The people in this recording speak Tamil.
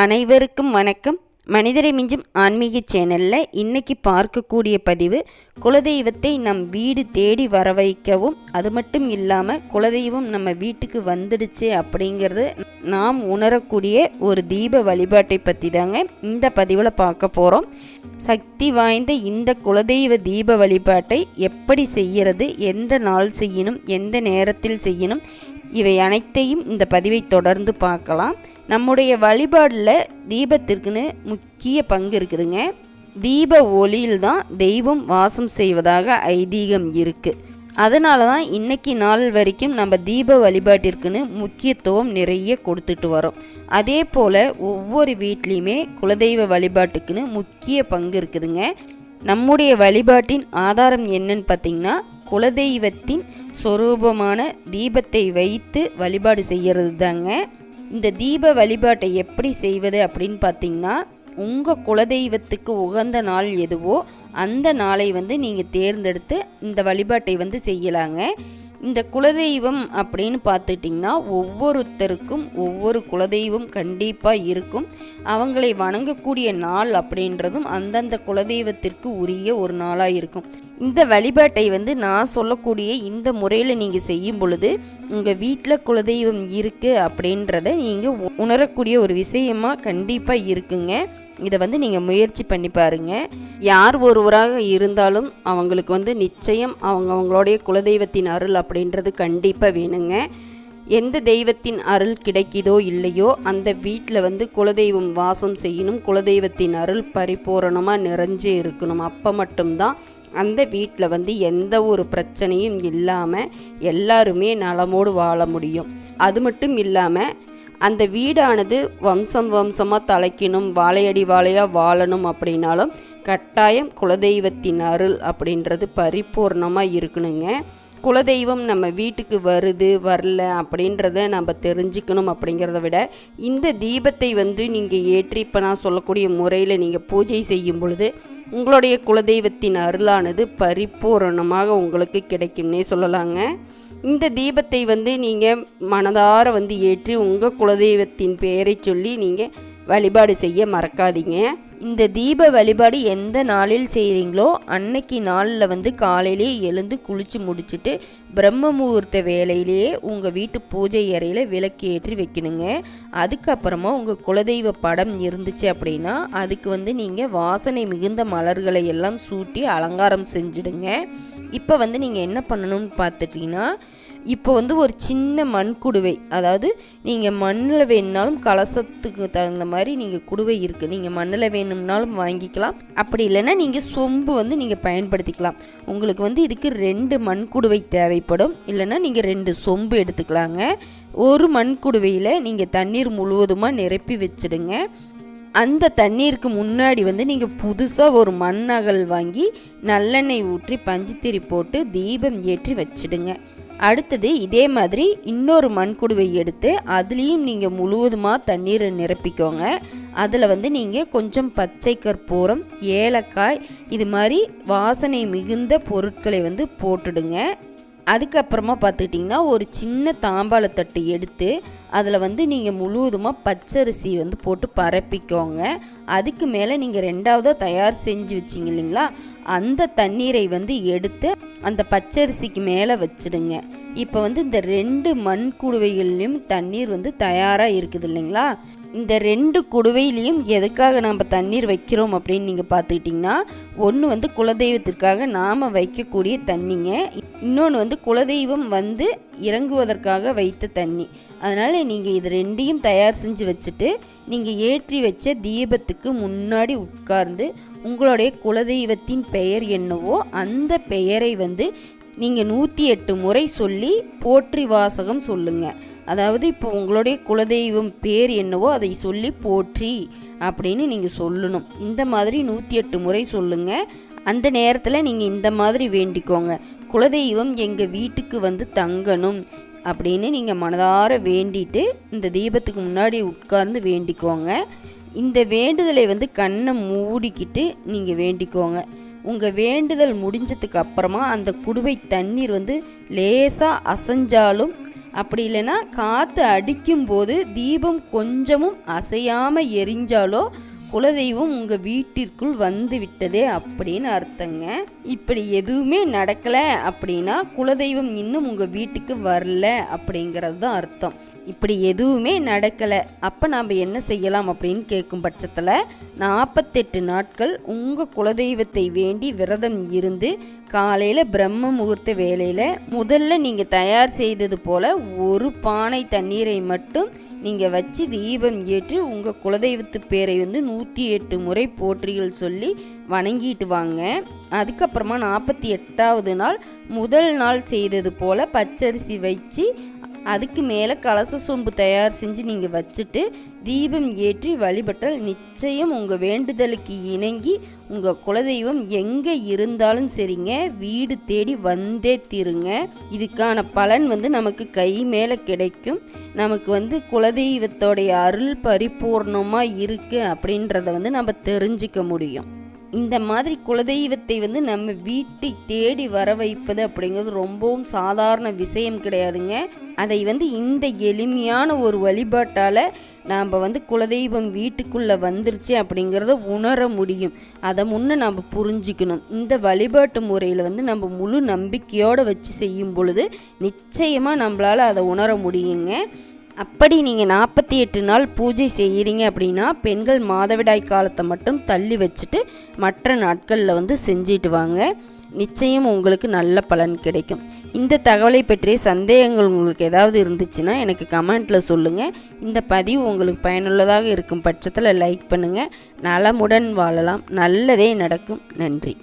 அனைவருக்கும் வணக்கம். மனிதரை மிஞ்சும் ஆன்மீக சேனலில் இன்னைக்கு பார்க்கக்கூடிய பதிவு குலதெய்வத்தை நம் வீடு தேடி வர வைக்கவும் அது மட்டும் இல்லாமல் குலதெய்வம் நம்ம வீட்டுக்கு வந்துடுச்சு அப்படிங்கிறது நாம் உணரக்கூடிய ஒரு தீப வழிபாட்டை பற்றி தாங்க இந்த பதிவில் பார்க்க போகிறோம் சக்தி வாய்ந்த இந்த குலதெய்வ தீப வழிபாட்டை எப்படி செய்கிறது எந்த நாள் செய்யணும் எந்த நேரத்தில் செய்யணும் இவை அனைத்தையும் இந்த பதிவை தொடர்ந்து பார்க்கலாம். நம்முடைய வழிபாடில் தீபத்திற்குன்னு முக்கிய பங்கு இருக்குதுங்க. தீப ஒளியில் தான் தெய்வம் வாசம் செய்வதாக ஐதீகம் இருக்குது அதனால தான் இன்னைக்கு நாள் வரைக்கும் நம்ம தீப வழிபாட்டிற்குன்னு முக்கியத்துவம் நிறைய கொடுத்துட்டு வரோம். அதே போல் ஒவ்வொரு வீட்லேயுமே குலதெய்வ வழிபாட்டுக்குன்னு முக்கிய பங்கு இருக்குதுங்க. நம்முடைய வழிபாட்டின் ஆதாரம் என்னன்னு பார்த்தீங்கன்னா குலதெய்வத்தின் சொரூபமான தீபத்தை வைத்து வழிபாடு செய்கிறது தாங்க இந்த தீப வழிபாட்டை எப்படி செய்வது அப்படின்னு பார்த்தீங்கன்னா உங்கள் குலதெய்வத்துக்கு உகந்த நாள் எதுவோ அந்த நாளை வந்து நீங்கள் தேர்ந்தெடுத்து இந்த வழிபாட்டை வந்து செய்யலாங்க. இந்த குலதெய்வம் அப்படின்னு பார்த்துட்டிங்கன்னா ஒவ்வொருத்தருக்கும் ஒவ்வொரு குலதெய்வம் கண்டிப்பாக இருக்கும். அவங்களை வணங்கக்கூடிய நாள் அப்படின்றதும் அந்தந்த குலதெய்வத்திற்கு உரிய ஒரு நாளாக இருக்கும். இந்த வழிபாட்டை வந்து நான் சொல்லக்கூடிய இந்த முறையில் நீங்கள் செய்யும் பொழுது உங்கள் வீட்டில் குலதெய்வம் இருக்குது அப்படின்றத நீங்கள் உணரக்கூடிய ஒரு விஷயமா கண்டிப்பாக இருக்குங்க. இதை வந்து நீங்கள் முயற்சி பண்ணி பாருங்கள் யார் ஒருவராக இருந்தாலும் அவங்களுக்கு வந்து நிச்சயம் அவங்க அவங்களுடைய குலதெய்வத்தின் அருள் அப்படின்றது கண்டிப்பாக வேணுங்க. எந்த தெய்வத்தின் அருள் கிடைக்குதோ இல்லையோ அந்த வீட்டில் வந்து குலதெய்வம் வாசம் செய்யணும் குலதெய்வத்தின் அருள் பரிபூரணமாக நிறைஞ்சு இருக்கணும். அப்போ மட்டும்தான் அந்த வீட்டில் வந்து எந்த ஒரு பிரச்சனையும் இல்லாமல் எல்லாருமே நலமோடு வாழ முடியும். அது மட்டும் இல்லாமல் அந்த வீடானது வம்சம் வம்சமாக தலைக்கணும் வாழையடி வாழையாக வாழணும் அப்படின்னாலும் கட்டாயம் குலதெய்வத்தின் அருள் அப்படின்றது பரிபூர்ணமாக இருக்கணுங்க. குலதெய்வம் நம்ம வீட்டுக்கு வருது வரல அப்படின்றத நம்ம தெரிஞ்சுக்கணும் அப்படிங்கிறத விட இந்த தீபத்தை வந்து நீங்கள் ஏற்றி இப்போ நான் சொல்லக்கூடிய முறையில் நீங்கள் பூஜை செய்யும் பொழுது உங்களுடைய குலதெய்வத்தின் அருளானது பரிபூரணமாக உங்களுக்கு கிடைக்கும்னே சொல்லலாங்க. இந்த தீபத்தை வந்து நீங்கள் மனதார வந்து ஏற்றி உங்கள் குலதெய்வத்தின் பெயரை சொல்லி நீங்கள் வழிபாடு செய்ய மறக்காதீங்க. இந்த தீப வழிபாடு எந்த நாளில் செய்கிறீங்களோ அன்னைக்கு நாளில் வந்து காலையிலே எழுந்து குளித்து முடிச்சுட்டு பிரம்ம முகூர்த்த வேலையிலேயே உங்கள் வீட்டு பூஜை அறையில் விளக்கு ஏற்றி வைக்கணுங்க. அதுக்கப்புறமா உங்கள் குலதெய்வ படம் இருந்துச்சு அப்படின்னா அதுக்கு வந்து நீங்கள் வாசனை மிகுந்த மலர்களை எல்லாம் சூட்டி அலங்காரம் செஞ்சுடுங்க. இப்போ வந்து நீங்கள் என்ன பண்ணணும்னு பார்த்துட்டிங்கன்னா இப்போ வந்து ஒரு சின்ன மண் குடுவை. அதாவது நீங்கள் மண்ணில் வேணுனாலும் கலசத்துக்கு தகுந்த மாதிரி நீங்கள் குடுவை இருக்குது நீங்கள் மண்ணில் வேணும்னாலும் வாங்கிக்கலாம். அப்படி இல்லைன்னா நீங்கள் சொம்பு வந்து நீங்கள் பயன்படுத்திக்கலாம். உங்களுக்கு வந்து இதுக்கு ரெண்டு மண் குடுவை தேவைப்படும். இல்லைன்னா நீங்கள் ரெண்டு சொம்பு எடுத்துக்கலாங்க. ஒரு மண் குடுவையில் நீங்கள் தண்ணீர் முழுவதுமாக நிரப்பி வச்சுடுங்க. அந்த தண்ணீருக்கு முன்னாடி வந்து நீங்கள் புதுசாக ஒரு மண் அகல் வாங்கி நல்லெண்ணெய் ஊற்றி பஞ்சுத்திரி போட்டு தீபம் ஏற்றி வச்சிடுங்க. அடுத்தது இதே மாதிரி இன்னொரு மண்குடுவை எடுத்து அதுலேயும் நீங்கள் முழுவதுமாக தண்ணீரை நிரப்பிக்கோங்க. அதில் வந்து நீங்கள் கொஞ்சம் பச்சை கற்பூரம் ஏலக்காய் இது மாதிரி வாசனை மிகுந்த பொருட்களை வந்து போட்டுடுங்க. அதுக்கப்புறமா பார்த்துக்கிட்டிங்கன்னா ஒரு சின்ன தாம்பாளத்தட்டு எடுத்து அதில் வந்து நீங்கள் முழுவதுமாக பச்சரிசி வந்து போட்டு பரப்பிக்கோங்க. அதுக்கு மேலே நீங்கள் ரெண்டாவதாக தயார் செஞ்சு வச்சிங்க இல்லைங்களா? அந்த தண்ணீரை வந்து எடுத்து அந்த பச்சரிசிக்கு மேலே வச்சுடுங்க. இப்போ வந்து இந்த ரெண்டு மண் குடுவைகள்லையும் தண்ணீர் வந்து தயாராக இருக்குது இல்லைங்களா? இந்த ரெண்டு குடுவையிலையும் எதுக்காக நம்ம தண்ணீர் வைக்கிறோம் அப்படின்னு நீங்கள் பார்த்துக்கிட்டிங்கன்னா ஒன்று வந்து குலதெய்வத்திற்காக நாம் வைக்கக்கூடிய தண்ணிங்க. இன்னொன்று வந்து குலதெய்வம் வந்து இறங்குவதற்காக வைத்த தண்ணி. அதனால் நீங்கள் இது ரெண்டையும் தயார் செஞ்சு வச்சுட்டு நீங்கள் ஏற்றி வச்ச தீபத்துக்கு முன்னாடி உட்கார்ந்து உங்களுடைய குலதெய்வத்தின் பெயர் என்னவோ அந்த பெயரை வந்து நீங்கள் நூற்றி எட்டு முறை சொல்லி போற்றி வாசகம் சொல்லுங்கள் அதாவது இப்போ உங்களுடைய குலதெய்வம் பேர் என்னவோ அதை சொல்லி போற்றி அப்படின்னு நீங்கள் சொல்லணும். இந்த மாதிரி நூற்றி எட்டு முறை சொல்லுங்கள் அந்த நேரத்தில் நீங்கள் இந்த மாதிரி வேண்டிக்கோங்க. குலதெய்வம் எங்கள் வீட்டுக்கு வந்து தங்கணும் அப்படின்னு நீங்கள் மனதார வேண்டிட்டு இந்த தீபத்துக்கு முன்னாடி உட்கார்ந்து வேண்டிக்கோங்க. இந்த வேண்டுதலை வந்து கண்ணை மூடிக்கிட்டு நீங்கள் வேண்டிக்கோங்க. உங்கள் வேண்டுதல் முடிஞ்சதுக்கு அப்புறமா அந்த குடுவை தண்ணீர் வந்து லேசாக அசைஞ்சாலும் அப்படி இல்லைன்னா காற்று அடிக்கும்போது தீபம் கொஞ்சமும் அசையாமல் எரிஞ்சாலோ குலதெய்வம் உங்கள் வீட்டிற்குள் வந்து விட்டதே அப்படின்னு அர்த்தங்க. இப்படி எதுவுமே நடக்கலை அப்படின்னா குலதெய்வம் இன்னும் உங்கள் வீட்டுக்கு வரல அப்படிங்கிறது தான் அர்த்தம். இப்படி எதுவுமே நடக்கலை. அப்போ நாம் என்ன செய்யலாம் அப்படின்னு கேட்கும் பட்சத்தில் நாற்பத்தெட்டு நாட்கள் உங்கள் குலதெய்வத்தை வேண்டி விரதம் இருந்து காலையில் பிரம்ம முகூர்த்த வேலையில் முதல்ல நீங்கள் தயார் செய்தது போல் ஒரு பானை தண்ணீரை மட்டும் நீங்கள் வச்சு தீபம் ஏற்றி உங்கள் குலதெய்வத்து பேரை வந்து நூற்றி எட்டு முறை போற்றிகள் சொல்லி வணங்கிட்டு வாங்க. அதுக்கப்புறமா நாற்பத்தி எட்டாவது நாள் முதல் நாள் செய்தது போல் பச்சரிசி வச்சு அதுக்கு மேலே கலச சொம்பு தயார் செஞ்சு நீங்கள் வச்சுட்டு தீபம் ஏற்றி வழிபட்டால் நிச்சயம் உங்கள் வேண்டுதலுக்கு இணங்கி உங்கள் குலதெய்வம் எங்கே இருந்தாலும் சரிங்க வீடு தேடி வந்தே தீருங்க. இதுக்கான பலன் வந்து நமக்கு கை மேலே கிடைக்கும். நமக்கு வந்து குலதெய்வத்தோடைய அருள் பரிபூர்ணமாக இருக்குது அப்படின்றத வந்து நம்ம தெரிஞ்சுக்க முடியும். இந்த மாதிரி குலதெய்வத்தை வந்து நம்ம வீட்டை தேடி வர வைப்பது அப்படிங்கிறது ரொம்பவும் சாதாரண விஷயம் கிடையாதுங்க. அதை வந்து இந்த எளிமையான ஒரு வழிபாட்டால் நாம் வந்து குலதெய்வம் வீட்டுக்குள்ளே வந்துருச்சு அப்படிங்கிறத உணர முடியும். அதை முன்னே நம்ம புரிஞ்சிக்கணும். இந்த வழிபாட்டு முறையில் வந்து நம்ம முழு நம்பிக்கையோடு வச்சு செய்யும் பொழுது நிச்சயமாக நம்மளால் அதை உணர முடியுங்க. அப்படி நீங்கள் நாற்பத்தி எட்டு நாள் பூஜை செய்கிறீங்க அப்படின்னா பெண்கள் மாதவிடாய் காலத்தை மட்டும் தள்ளி வச்சுட்டு மற்ற நாட்களில் வந்து செஞ்சிட்டு வாங்க. நிச்சயம் உங்களுக்கு நல்ல பலன் கிடைக்கும். இந்த தகவலை பற்றிய சந்தேகங்கள் உங்களுக்கு ஏதாவது இருந்துச்சுன்னா எனக்கு கமெண்ட்டில் சொல்லுங்கள் இந்த பதிவு உங்களுக்கு பயனுள்ளதாக இருக்கும் பட்சத்தில் லைக் பண்ணுங்கள் நலமுடன் வாழலாம். நல்லதே நடக்கும். நன்றி.